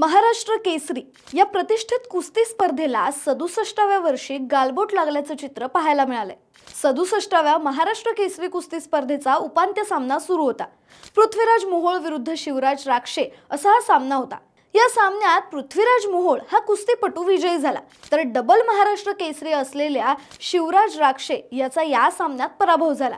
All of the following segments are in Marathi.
महाराष्ट्र केसरी या प्रतिष्ठित कुस्ती स्पर्धेला सदुसष्टाव्या वर्षी गालबोट लागल्याचं चित्र पाहायला मिळालंय. सदुसष्टाव्या महाराष्ट्र केसरी कुस्ती स्पर्धेचा उपांत्य सामना सुरू होता. पृथ्वीराज मोहोळ विरुद्ध शिवराज राक्षे असा हा सामना होता. या सामन्यात पृथ्वीराज मोहोळ हा कुस्तीपटू विजयी झाला. तर डबल महाराष्ट्र केसरी असलेल्या शिवराज राक्षे याचा या सामन्यात पराभव झाला.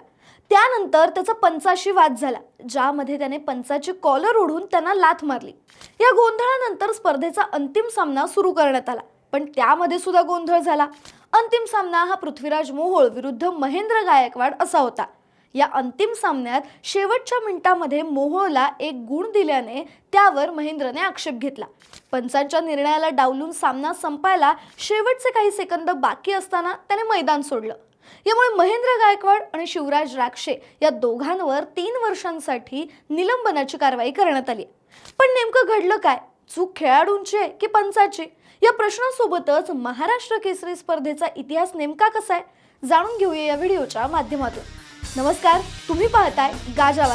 त्यानंतर त्याचा पंचाशी वाद झाला ज्यामध्ये त्याने पंचाची कॉलर ओढून त्यांना लाथ मारली. या गोंधळानंतर स्पर्धेचा अंतिम सामना सुरू करण्यात आला पण त्यामध्ये सुद्धा गोंधळ झाला. अंतिम सामना हा पृथ्वीराज मोहोळ विरुद्ध महेंद्र गायकवाड असा होता. या अंतिम सामन्यात शेवटच्या मिनिटामध्ये मोहोळला एक गुण दिल्याने त्यावर महेंद्रने आक्षेप घेतला. पंचांच्या निर्णयाला डावलून सामना संपायला शेवटचे काही सेकंद बाकी असताना त्याने मैदान सोडलं. यामुळे महेंद्र गायकवाड आणि शिवराज राक्षे या दोघांवर तीन वर्षांसाठी निलंबनाची कारवाई करण्यात आली पण नेमकं घडलं काय? चूक खेळाडूंची आहे की पंचाची? या प्रश्नासोबतच महाराष्ट्र केसरी स्पर्धेचा इतिहास नेमका कसा आहे? जाणून घेऊया या व्हिडिओच्या माध्यमातून. नमस्कार तुम्ही पाहताय गाजा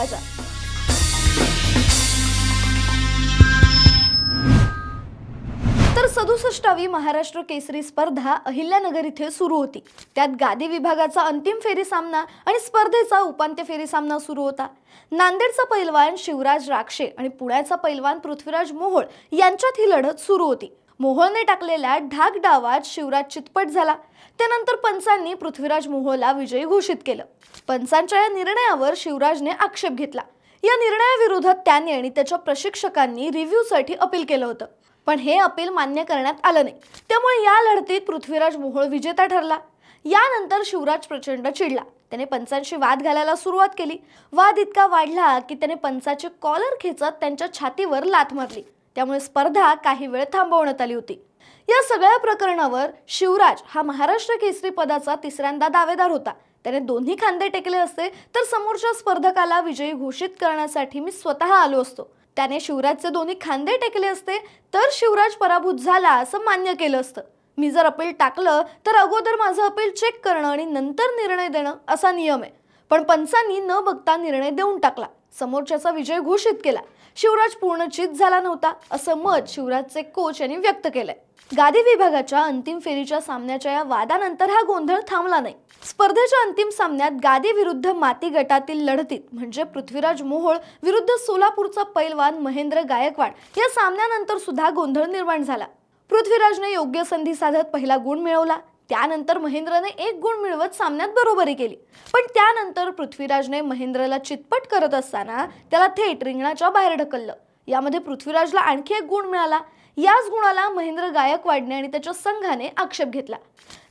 तर सदुसष्टावी महाराष्ट्र केसरी स्पर्धा अहिल्यानगर इथे सुरू होती. त्यात गादी विभागाचा अंतिम फेरी सामना आणि स्पर्धेचा उपांत्य फेरी सामना सुरू होता. नांदेडचा पैलवान शिवराज राक्षे आणि पुण्याचा पैलवान पृथ्वीराज मोहोळ यांच्यात ही लढत सुरू होती. मोहोळने टाकलेल्या ढाक डावात शिवराज चितपट झाला. त्यानंतर पंचांनी पृथ्वीराज मोहोळला विजयी घोषित केलं. पंचांच्या या निर्णयावर शिवराजने आक्षेप घेतला. या निर्णयाविरोधात त्याने आणि त्याच्या प्रशिक्षकांनी रिव्ह्यूसाठी अपील केलं होतं. पण हे अपील मान्य करण्यात आलं नाही. त्यामुळे या लढतीत पृथ्वीराज मोहोळ विजेता ठरला. यानंतर शिवराज प्रचंड चिडला. त्याने पंचांशी वाद घालायला सुरुवात केली. वाद इतका वाढला की त्याने पंचाचे कॉलर खेचत त्यांच्या छातीवर लाथ मारली. त्यामुळे स्पर्धा काही वेळ थांबवण्यात आली होती. या सगळ्या प्रकरणावर शिवराज हा महाराष्ट्र केसरी पदाचा तिसऱ्यांदा दावेदार होता. त्याने दोन्ही खांदे टेकले असते तर समोरच्या स्पर्धकाला विजयी घोषित करण्यासाठी मी स्वतः आलो असतो. त्याने शिवराजचे दोन्ही खांदे टेकले असते तर शिवराज पराभूत झाला असं मान्य केलं असतं. मी जर अपील टाकलं तर अगोदर माझं अपील चेक करणं आणि नंतर निर्णय देणं असा नियम आहे. पण पंचांनी न बघता निर्णय देऊन टाकला. समोरच्याचा विजय घोषित केला. शिवराज पूर्ण चित झाला नव्हता असं मत शिवराजचे कोच यांनी व्यक्त केलंय. गादी विभागाच्या अंतिम फेरीच्या सामन्याच्या या वादानंतर हा गोंधळ थांबला नाही. स्पर्धेच्या अंतिम सामन्यात गादी विरुद्ध माती गटातील लढतीत म्हणजे पृथ्वीराज मोहोळ विरुद्ध सोलापूरचा पैलवान महेंद्र गायकवाड या सामन्यानंतर सुद्धा गोंधळ निर्माण झाला. पृथ्वीराजने योग्य संधी साधत पहिला गुण मिळवला. त्यानंतर महेंद्रने एक गुण मिळवत सामन्यात बरोबरी केली. पण त्यानंतर पृथ्वीराजने महेंद्रला चितपट करत असताना त्याला थेट रिंगणाच्या बाहेर ढकललं. यामध्ये पृथ्वीराजला आणखी एक गुण मिळाला. याच गुणाला महेंद्र गायकवाडने आणि त्याच्या संघाने आक्षेप घेतला.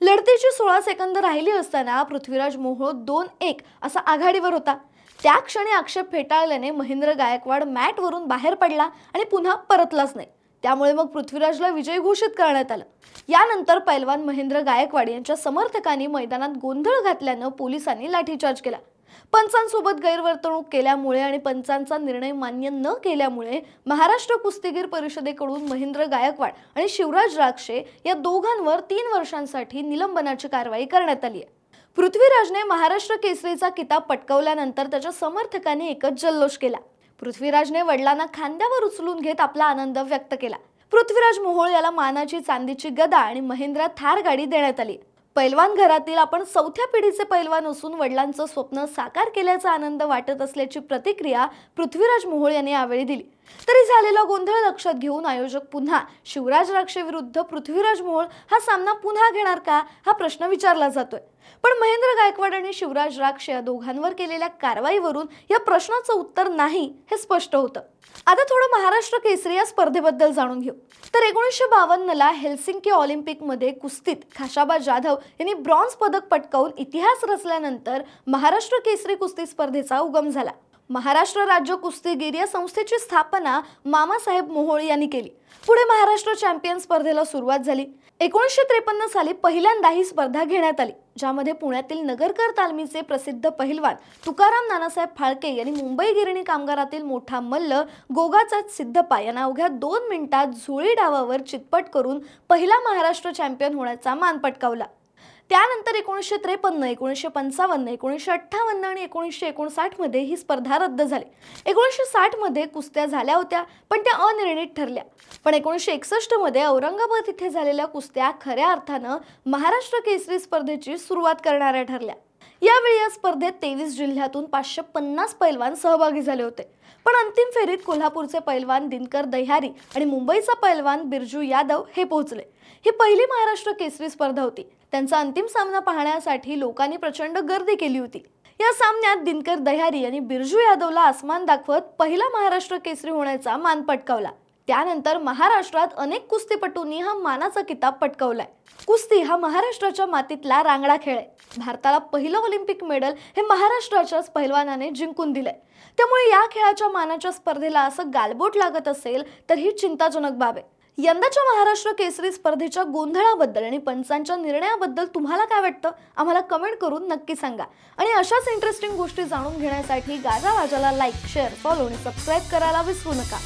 लढतीची सोळा सेकंद राहिली असताना पृथ्वीराज मोहोळ दोन एक असा आघाडीवर होता. त्या क्षणी आक्षेप फेटाळल्याने महेंद्र गायकवाड मॅटवरून बाहेर पडला आणि पुन्हा परतलाच नाही. त्यामुळे मग पृथ्वीराजला विजय घोषित करण्यात आलं. यानंतर पैलवान महेंद्र गायकवाड यांच्या समर्थकांनी मैदानात गोंधळ घातल्यानं पोलिसांनी लाठीचार्ज केला. पंचांसोबत गैरवर्तणूक केल्यामुळे आणि पंचांचा निर्णय मान्य न केल्यामुळे महाराष्ट्र कुस्तीगीर परिषदेकडून महेंद्र गायकवाड आणि शिवराज राक्षे या दोघांवर तीन वर्षांसाठी निलंबनाची कारवाई करण्यात आली आहे. पृथ्वीराजने महाराष्ट्र केसरीचा किताब पटकवल्यानंतर त्याच्या समर्थकांनी एकच जल्लोष केला. पृथ्वीराजने वडिलांना खांद्यावर उचलून घेत आपला आनंद व्यक्त केला. पृथ्वीराज मोहोळ याला मानाची चांदीची गदा आणि महेंद्रा थार गाडी देण्यात आली. पैलवान घरातील आपण चौथ्या पिढीचे पैलवान असून वडिलांचं स्वप्न साकार केल्याचा आनंद वाटत असल्याची प्रतिक्रिया पृथ्वीराज मोहोळ यांनी यावेळी दिली. तरी झालेला गोंधळ लक्षात घेऊन आयोजक पुन्हा शिवराज राक्षे विरुद्ध पृथ्वीराज मोहोळ हा सामना पुन्हा घेणार का हा प्रश्न विचारला जातोय. पण महेंद्र गायकवाड आणि शिवराज राक्ष या दोघांवर केलेल्या कारवाईवरून या प्रश्नाचं उत्तर नाही हे स्पष्ट होतं. आता थोडं महाराष्ट्र केसरी या स्पर्धेबद्दल जाणून घेऊ. तर एकोणीसशे बावन्नला हेल्सिंकी ऑलिम्पिकमध्ये कुस्तीत खाशाबा जाधव यांनी ब्रॉन्झ पदक पटकावून इतिहास रचल्यानंतर महाराष्ट्र केसरी कुस्ती स्पर्धेचा उगम झाला. महाराष्ट्र राज्य कुस्तीगीर या संस्थेची स्थापना मामासाहेब मोहोळ यांनी केली. पुढे महाराष्ट्र चॅम्पियन स्पर्धेला सुरुवात झाली. एकोणीसशे त्रेपन्न साली पहिल्यांदा ही स्पर्धा घेण्यात आली ज्यामध्ये पुण्यातील नगरकर तालमीचे प्रसिद्ध पहिलवान तुकाराम नानासाहेब फाळके यांनी मुंबई गिरणी कामगारातील मोठा मल्ल गोगाचा सिद्धपा यांना अवघ्या दोन मिनिटात झोळी डावावर चितपट करून पहिला महाराष्ट्र चॅम्पियन होण्याचा मान पटकावला. त्यानंतर एकोणीसशे त्रेपन्न एकोणीसशे पंचावन्न एकोणीसशे अठ्ठावन्न आणि एकोणीसशे एकोणसाठमध्ये ही स्पर्धा रद्द झाली. एकोणीसशे साठमध्ये कुस्त्या झाल्या होत्या पण त्या अनिर्णित ठरल्या. पण एकोणीसशे एकसष्टमध्ये औरंगाबाद इथे झालेल्या कुस्त्या खऱ्या अर्थानं महाराष्ट्र केसरी स्पर्धेची सुरुवात करणाऱ्या ठरल्या. यावेळी या स्पर्धेत तेवीस जिल्ह्यातून पाचशे पन्नास पैलवान सहभागी झाले होते. पण अंतिम फेरीत कोल्हापूरचे पैलवान दिनकर दह्यारी आणि मुंबईचा पैलवान बिरजू यादव हे पोहोचले. ही पहिली महाराष्ट्र केसरी स्पर्धा होती. त्यांचा अंतिम सामना पाहण्यासाठी लोकांनी प्रचंड गर्दी केली होती. या सामन्यात दिनकर दह्यारी यांनी बिरजू यादवला आसमान दाखवत पहिला महाराष्ट्र केसरी होण्याचा मान पटकावला. त्यानंतर महाराष्ट्रात अनेक कुस्तीपटूंनी हा मानाचा किताब पटकवलाय. कुस्ती हा महाराष्ट्राच्या मातीतला रांगडा खेळ आहे. भारताला पहिलं ऑलिम्पिक मेडल हे महाराष्ट्राच्याच पहिलवानाने जिंकून दिलंय. त्यामुळे या खेळाच्या मानाच्या स्पर्धेला असं गालबोट लागत असेल तर ही चिंताजनक बाब आहे. यंदाच्या महाराष्ट्र केसरी स्पर्धेच्या गोंधळाबद्दल आणि पंचांच्या निर्णयाबद्दल तुम्हाला काय वाटतं? आम्हाला कमेंट करून नक्की सांगा. आणि अशाच इंटरेस्टिंग गोष्टी जाणून घेण्यासाठी गाजा वाजाला लाईक शेअर फॉलो आणि सबस्क्राईब करायला विसरू नका.